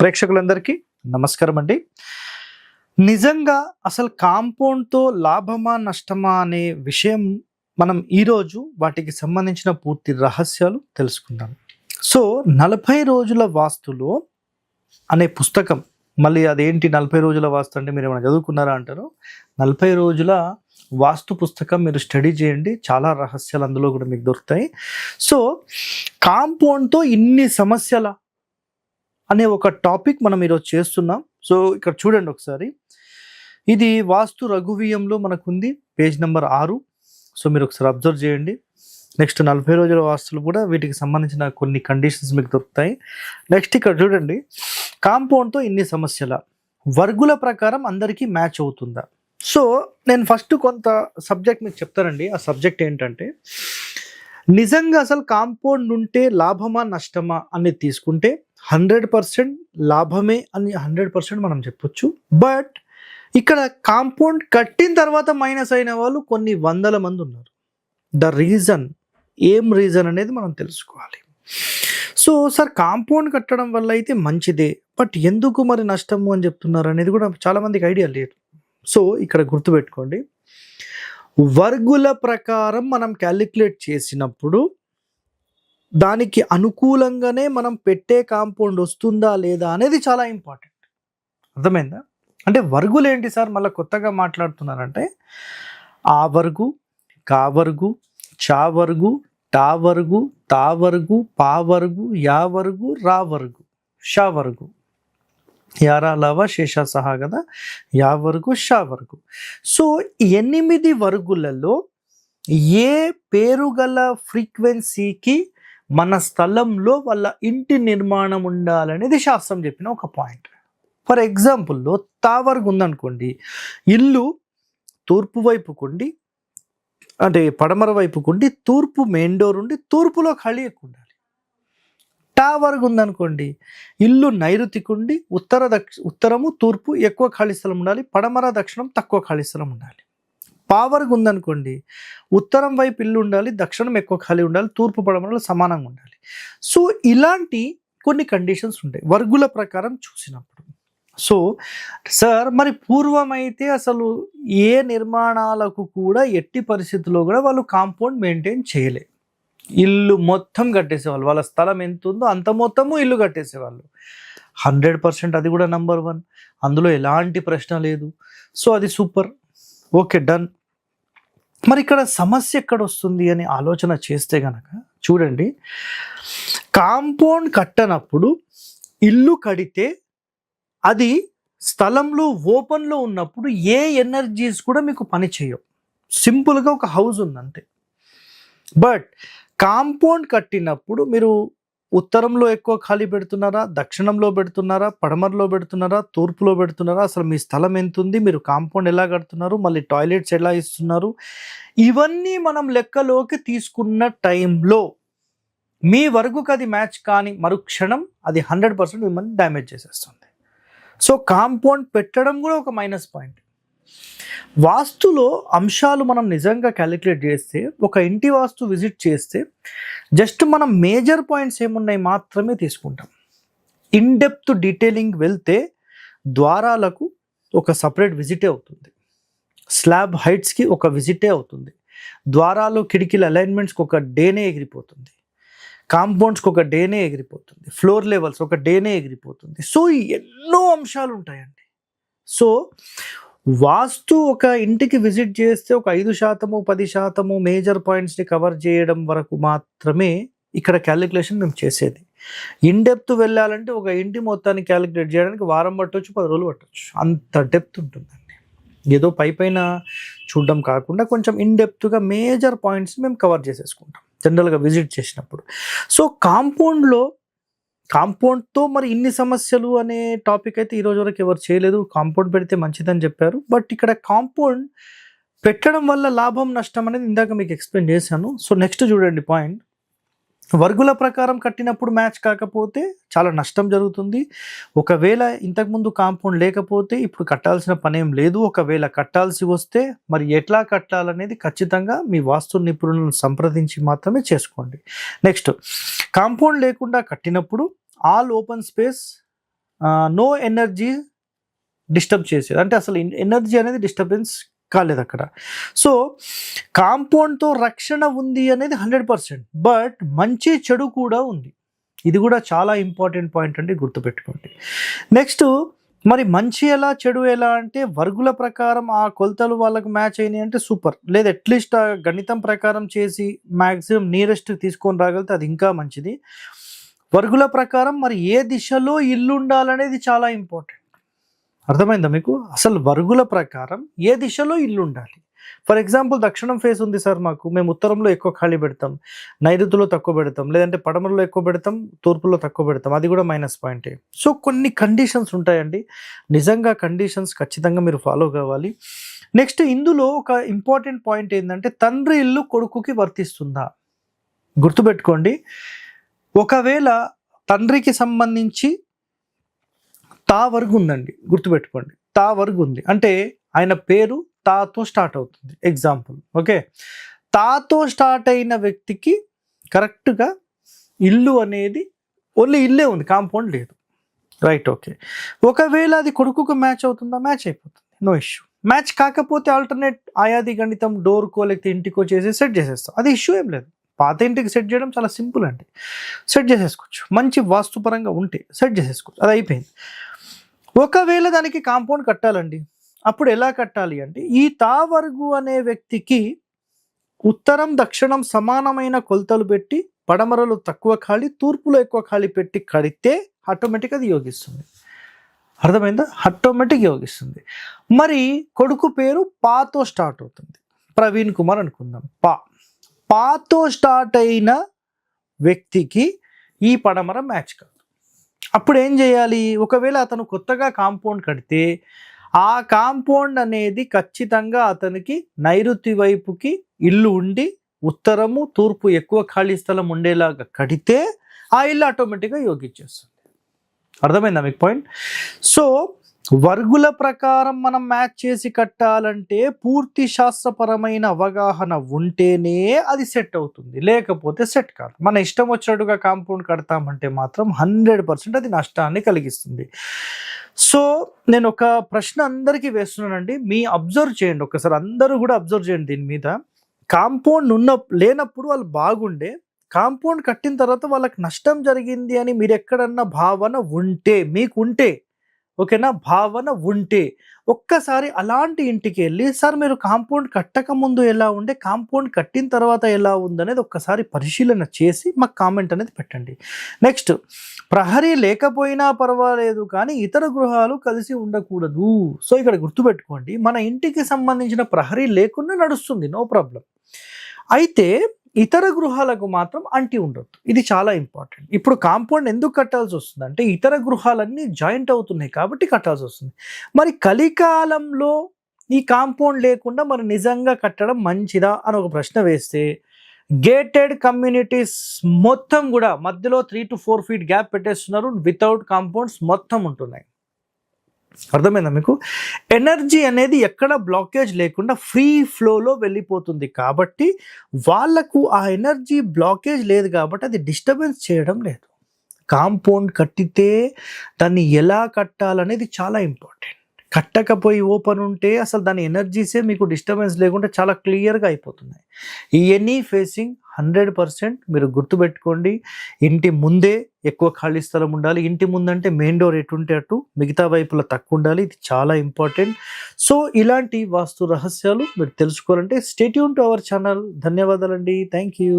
ప్రేక్షకులందరికీ నమస్కారం అండి. నిజంగా అసలు కాంపౌండ్తో లాభమా నష్టమా అనే విషయం మనం ఈరోజు వాటికి సంబంధించిన పూర్తి రహస్యాలు తెలుసుకుందాం. సో నలభై రోజుల వాస్తులో అనే పుస్తకం మళ్ళీ అదేంటి నలభై రోజుల వాస్తు అంటే మీరు ఏమైనా చదువుకున్నారా అంటారు? నలభై రోజుల వాస్తు పుస్తకం మీరు స్టడీ చేయండి చాలా రహస్యాలు అందులో కూడా మీకు దొరుకుతాయి. సో కాంపౌండ్తో ఇన్ని సమస్యల అనే ఒక టాపిక్ మనం ఈరోజు చేస్తున్నాం. సో ఇక్కడ చూడండి ఒకసారి. ఇది వాస్తు రఘువీయంలో మనకుంది. పేజ్ నెంబర్ ఆరు. సో మీరు ఒకసారి అబ్జర్వ్ చేయండి. నెక్స్ట్ నలభై రోజుల వాస్తులు కూడా వీటికి సంబంధించిన కొన్ని కండిషన్స్ మీకు దొరుకుతాయి. నెక్స్ట్ ఇక్కడ చూడండి. కాంపౌండ్తో ఇన్ని సమస్యల. వర్గుల ప్రకారం అందరికీ మ్యాచ్ అవుతుందా? సో నేను ఫస్ట్ కొంత సబ్జెక్ట్ మీకు చెప్తానండి. ఆ సబ్జెక్ట్ ఏంటంటే నిజంగా అసలు కాంపౌండ్ ఉంటే లాభమా నష్టమా అనేది తీసుకుంటే హండ్రెడ్ పర్సెంట్ లాభమే అని హండ్రెడ్ పర్సెంట్ మనం చెప్పొచ్చు. బట్ ఇక్కడ కాంపౌండ్ కట్టిన తర్వాత మైనస్ అయిన వాళ్ళు కొన్ని వందల మంది ఉన్నారు. ద రీజన్ ఏం రీజన్ అనేది మనం తెలుసుకోవాలి. సో సార్ కాంపౌండ్ కట్టడం వల్ల అయితే మంచిదే బట్ ఎందుకు మరి నష్టము అని చెప్తున్నారు అనేది కూడా చాలామందికి ఐడియా లేదు. సో ఇక్కడ గుర్తుపెట్టుకోండి. వర్గుల ప్రకారం మనం క్యాలిక్యులేట్ చేసినప్పుడు దానికి అనుకూలంగానే మనం పెట్టే కాంపౌండ్ వస్తుందా లేదా అనేది చాలా ఇంపార్టెంట్. అర్థమైందా? అంటే వర్గులు ఏంటి సార్? మళ్ళీ కొత్తగా మాట్లాడుతున్నారంటే ఆ వర్గు కా వర్గు చా వర్గు టా వర్గు తా వర్గు పా వర్గు యా వర్గు రా వర్గు షా వర్గు. యారా లవ శేష సహా కదా? యా వర్గు షా వర్గు. సో ఎనిమిది వర్గులలో ఏ పేరుగల ఫ్రీక్వెన్సీకి మన స్థలంలో వాళ్ళ ఇంటి నిర్మాణం ఉండాలనేది శాస్త్రం చెప్పిన ఒక పాయింట్ ఫర్ ఎగ్జాంపుల్లో తావర్గు ఉందనుకోండి ఇల్లు తూర్పు వైపుకుండి అంటే పడమర వైపుకుండి తూర్పు మెయిన్ డోర్ ఉండి తూర్పులో ఖాళీ ఎక్కువ ఉండాలి. టావర్గా ఉందనుకోండి ఇల్లు నైరుతికుండి ఉత్తర దక్ష ఉత్తరము తూర్పు ఎక్కువ ఖాళీ స్థలం ఉండాలి పడమర దక్షిణం తక్కువ ఖాళీ స్థలం ఉండాలి. పావర్గా ఉందనుకోండి ఉత్తరం వైపు ఇల్లు ఉండాలి దక్షిణం ఎక్కువ ఖాళీ ఉండాలి తూర్పు పడమరలో సమానంగా ఉండాలి. సో ఇలాంటి కొన్ని కండిషన్స్ ఉంటాయి వర్గుల ప్రకారం చూసినప్పుడు. సో సార్ మరి పూర్వం అయితే అసలు ఏ నిర్మాణాలకు కూడా ఎట్టి పరిస్థితుల్లో కూడా వాళ్ళు కాంపౌండ్ మెయింటైన్ చేయలే. ఇల్లు మొత్తం కట్టేసేవాళ్ళు వాళ్ళ స్థలం ఎంత ఉందో అంత మొత్తము ఇల్లు కట్టేసేవాళ్ళు. హండ్రెడ్ పర్సెంట్ అది కూడా నంబర్ వన్ అందులో ఎలాంటి ప్రశ్న లేదు. సో అది సూపర్ ఓకే డన్ మరి ఇక్కడ సమస్య ఎక్కడ వస్తుంది అని ఆలోచన చేస్తే గనక చూడండి కాంపౌండ్ కట్టనప్పుడు ఇల్లు కడితే అది స్థలంలో ఓపెన్లో ఉన్నప్పుడు ఏ ఎనర్జీస్ కూడా మీకు పని చేయవు. సింపుల్గా ఒక హౌస్ ఉంది అంతే బట్ కాంపౌండ్ కట్టినప్పుడు మీరు ఉత్తరంలో ఎక్కువ ఖాళీ పెడుతున్నారా? దక్షిణంలో పెడుతున్నారా? పడమరలో పెడుతున్నారా? తూర్పులో పెడుతున్నారా? అసలు మీ స్థలం ఎంత ఉంది మీరు కాంపౌండ్ ఎలా కడుతున్నారు? మళ్ళీ టాయిలెట్స్ ఎలా ఇస్తున్నారు? ఇవన్నీ మనం లెక్కలోకి తీసుకున్న టైంలో మీ వరకుకి అది మ్యాచ్ కానీ మరుక్షణం అది హండ్రెడ్ పర్సెంట్ మిమ్మల్ని డ్యామేజ్ చేసేస్తుంది. సో కాంపౌండ్ పెట్టడం కూడా ఒక మైనస్ పాయింట్. వాస్తులో అంశాలు మనం నిజంగా క్యాలిక్యులేట్ చేస్తే ఒక ఇంటి వాస్తు విజిట్ చేస్తే జస్ట్ మనం మేజర్ పాయింట్స్ ఏమున్నాయి మాత్రమే తీసుకుంటాం. ఇన్ డెప్త్ డీటెయిలింగ్ వెళ్తే ద్వారాలకు ఒక సపరేట్ విజిటే అవుతుంది. స్లాబ్ హైట్స్కి ఒక విజిటే అవుతుంది. ద్వారాలు కిటికీల అలైన్మెంట్స్కి ఒక డేనే ఎగిరిపోతుంది. కాంపౌండ్స్కి ఒక డేనే ఎగిరిపోతుంది. ఫ్లోర్ లెవెల్స్ ఒక డేనే ఎగిరిపోతుంది. సో ఎన్నో అంశాలు ఉంటాయండి. సో వాస్తు ఒక ఇంటికి విజిట్ చేస్తే ఒక ఐదు శాతము పది శాతము మేజర్ పాయింట్స్ని కవర్ చేయడం వరకు మాత్రమే ఇక్కడ క్యాలిక్యులేషన్ మేము చేసేది. ఇన్ డెప్త్ వెళ్ళాలంటే ఒక ఇంటి మొత్తాన్ని క్యాలిక్యులేట్ చేయడానికి వారం పట్టవచ్చు పది రోజులు పట్టవచ్చు అంత డెప్త్ ఉంటుందండి. ఏదో పై పైన చూడడం కాకుండా కొంచెం ఇన్ డెప్త్గా మేజర్ పాయింట్స్ మేము కవర్ చేసేసుకుంటాం. జనరల్గా విజిట్ చేసినప్పుడు. సో కాంపౌండ్లో కాంపౌండ్తో మరి ఇన్ని సమస్యలు అనే టాపిక్ అయితే ఈ రోజు వరకు ఎవరు చేయలేదు. కాంపౌండ్ పెడితే మంచిదని చెప్పారు. బట్ ఇక్కడ కాంపౌండ్ పెట్టడం వల్ల లాభం నష్టం అనేది ఇందాక మీకు ఎక్స్ప్లెయిన్ చేశాను. సో నెక్స్ట్ చూడండి పాయింట్. వర్గుల ప్రకారం కట్టినప్పుడు మ్యాచ్ కాకపోతే చాలా నష్టం జరుగుతుంది. ఒకవేళ ఇంతకుముందు కాంపౌండ్ లేకపోతే ఇప్పుడు కట్టాల్సిన పనేం లేదు. ఒకవేళ కట్టాల్సి వస్తే మరి ఎట్లా కట్టాలనేది ఖచ్చితంగా మీ వాస్తు నిపుణులను సంప్రదించి మాత్రమే చేసుకోండి. నెక్స్ట్ కాంపౌండ్ లేకుండా కట్టినప్పుడు all open space no energy disturb చేసేది. అంటే అసలు ఎనర్జీ అనేది డిస్టర్బెన్స్ కాలేదు అక్కడ సో కాంపౌండ్తో రక్షణ ఉంది అనేది హండ్రెడ్ పర్సెంట్. బట్ మంచి చెడు కూడా ఉంది. ఇది కూడా చాలా ఇంపార్టెంట్ పాయింట్ అండి గుర్తుపెట్టుకోండి. నెక్స్ట్ మరి మంచి ఎలా చెడు ఎలా అంటే వర్గుల ప్రకారం ఆ కొలతలు వాళ్ళకు మ్యాచ్ అయినాయి అంటే సూపర్. లేదా అట్లీస్ట్ ఆ గణితం ప్రకారం చేసి మ్యాక్సిమం నియరెస్ట్ తీసుకొని రాగలిగితే అది ఇంకా మంచిది. వర్గుల ప్రకారం మరి ఏ దిశలో ఇల్లు ఉండాలనేది చాలా ఇంపార్టెంట్. అర్థమైందా మీకు? అసలు వరుగుల ప్రకారం ఏ దిశలో ఇల్లు ఉండాలి? ఫర్ ఎగ్జాంపుల్ దక్షిణం ఫేస్ ఉంది సార్ మాకు. మేము ఉత్తరంలో ఎక్కువ ఖాళీ పెడతాం. నైరుతిలో తక్కువ పెడతాం. లేదంటే పడమరలో ఎక్కువ పెడతాం. తూర్పులో తక్కువ పెడతాం. అది కూడా మైనస్ పాయింటే సో కొన్ని కండిషన్స్ ఉంటాయండి. నిజంగా కండిషన్స్ ఖచ్చితంగా మీరు ఫాలో కావాలి. నెక్స్ట్ ఇందులో ఒక ఇంపార్టెంట్ పాయింట్ ఏంటంటే తండ్రి ఇల్లు కొడుకుకి వర్తిస్తుందా? గుర్తుపెట్టుకోండి. ఒకవేళ తండ్రికి సంబంధించి తా వరకు ఉందండి గుర్తుపెట్టుకోండి. తా వరకు ఉంది. అంటే ఆయన పేరు తాతో స్టార్ట్ అవుతుంది. Example okay? తాతో స్టార్ట్ అయిన వ్యక్తికి కరెక్ట్గా ఇల్లు అనేది ఓన్లీ ఇల్లే ఉంది కాంపౌండ్ లేదు. రైట్ ఓకే ఒకవేళ అది కొడుకుకు మ్యాచ్ అవుతుందా? మ్యాచ్ అయిపోతుంది. నో ఇష్యూ మ్యాచ్ కాకపోతే ఆల్టర్నేట్ ఆయాది గణితం డోర్కో లేకపోతే ఇంటికో చేసి సెట్ చేసేస్తాం. అది ఇష్యూ ఏం లేదు. పాత ఇంటికి సెట్ చేయడం చాలా సింపుల్ అండి. సెట్ చేసేసుకోవచ్చు. మంచి వాస్తుపరంగా ఉంటే సెట్ చేసేసుకోవచ్చు. అది అయిపోయింది. ఒకవేళ దానికి కాంపౌండ్ కట్టాలండి అప్పుడు ఎలా కట్టాలి అంటే ఈ తావర్గు అనే వ్యక్తికి ఉత్తరం దక్షిణం సమానమైన కొలతలు పెట్టి పడమరలు తక్కువ ఖాళీ తూర్పులో ఎక్కువ ఖాళీ పెట్టి కడితే ఆటోమేటిక్ అది యోగిస్తుంది. అర్థమైందా? ఆటోమేటిక్ యోగిస్తుంది. మరి కొడుకు పేరు పాతో స్టార్ట్ అవుతుంది. ప్రవీణ్ కుమార్ అనుకుందాం. పా. పాతో స్టార్ట్ అయిన వ్యక్తికి ఈ పడమర మ్యాచ్ కాదు. అప్పుడు ఏం చేయాలి? ఒకవేళ అతను కొత్తగా కాంపౌండ్ కడితే ఆ కాంపౌండ్ అనేది ఖచ్చితంగా అతనికి నైరుతి వైపుకి ఇల్లు ఉండి ఉత్తరము తూర్పు ఎక్కువ ఖాళీ స్థలం ఉండేలాగా కడితే ఆ ఇల్లు ఆటోమేటిక్గా యోగించేస్తుంది. అర్థమైందా మీకు పాయింట్? సో వర్గుల ప్రకారం మనం మ్యాచ్ చేసి కట్టాలంటే పూర్తి శాస్త్రపరమైన అవగాహన ఉంటేనే అది సెట్ అవుతుంది. లేకపోతే సెట్ కాదు. మన ఇష్టం వచ్చినట్టుగా కాంపౌండ్ కడతామంటే మాత్రం హండ్రెడ్ పర్సెంట్ అది నష్టాన్ని కలిగిస్తుంది. సో నేను ఒక ప్రశ్న అందరికీ వేస్తున్నానండి. మీ అబ్జర్వ్ చేయండి. ఒకసారి అందరూ కూడా అబ్జర్వ్ చేయండి దీని మీద. కాంపౌండ్ ఉన్న లేనప్పుడు వాళ్ళు బాగుండే. కాంపౌండ్ కట్టిన తర్వాత వాళ్ళకి నష్టం జరిగింది అని మీరు ఎక్కడన్నా భావన ఉంటే మీకు ఉంటే ఓకేనా? భావన ఉంటే ఒక్కసారి అలాంటి ఇంటికి వెళ్ళి సార్ మీరు కాంపౌండ్ కట్టక ముందు ఎలా ఉండే? కాంపౌండ్ కట్టిన తర్వాత ఎలా ఉందనేది ఒక్కసారి పరిశీలన చేసి మాకు కామెంట్ అనేది పెట్టండి. నెక్స్ట్ ప్రహరీ లేకపోయినా పర్వాలేదు కానీ ఇతర గృహాలు కలిసి ఉండకూడదు. సో ఇక్కడ గుర్తుపెట్టుకోండి మన ఇంటికి సంబంధించిన ప్రహరీ లేకుండా నడుస్తుంది నో ప్రాబ్లం. అయితే ఇతర గృహాలకు మాత్రం అంటి ఉండొద్దు. ఇది చాలా ఇంపార్టెంట్. ఇప్పుడు కాంపౌండ్ ఎందుకు కట్టాల్సి వస్తుంది అంటే ఇతర గృహాలన్నీ జాయింట్ అవుతున్నాయి కాబట్టి కట్టాల్సి వస్తుంది. మరి కలికాలంలో ఈ కాంపౌండ్ లేకుండా మరి నిజంగా కట్టడం మంచిదా అని ఒక ప్రశ్న వేస్తే గేటెడ్ కమ్యూనిటీస్ మొత్తం కూడా మధ్యలో three to four feet gap పెట్టేస్తున్నారు. వితౌట్ కాంపౌండ్స్ మొత్తం ఉంటున్నాయి. అర్థమైందా మీకు? ఎనర్జీ అనేది ఎక్కడ బ్లాకేజ్ లేకుండా ఫ్రీ ఫ్లోలో వెళ్ళిపోతుంది కాబట్టి వాళ్ళకు ఆ ఎనర్జీ బ్లాకేజ్ లేదు కాబట్టి అది డిస్టర్బెన్స్ చేయడం లేదు. కాంపౌండ్ కట్టితే దాన్ని ఎలా కట్టాలనేది చాలా ఇంపార్టెంట్ కట్టకపోయి ఓపెన్ ఉంటే అసలు దాని ఎనర్జీసే మీకు డిస్టర్బెన్స్ లేకుండా చాలా క్లియర్గా అయిపోతున్నాయి. ఈ ఎనీ ఫేసింగ్ హండ్రెడ్ పర్సెంట్ మీరు గుర్తుపెట్టుకోండి ఇంటి ముందే ఎక్కువ ఖాళీ స్థలం ఉండాలి ఇంటి ముందంటే మెయిన్ డోర్ ఎటుంటే అటు మిగతా వైపులా తక్కువ ఉండాలి ఇది చాలా ఇంపార్టెంట్. సో ఇలాంటి వాస్తు రహస్యాలు మీరు తెలుసుకోవాలంటే stay tuned to our channel. ధన్యవాదాలండి. Thank you.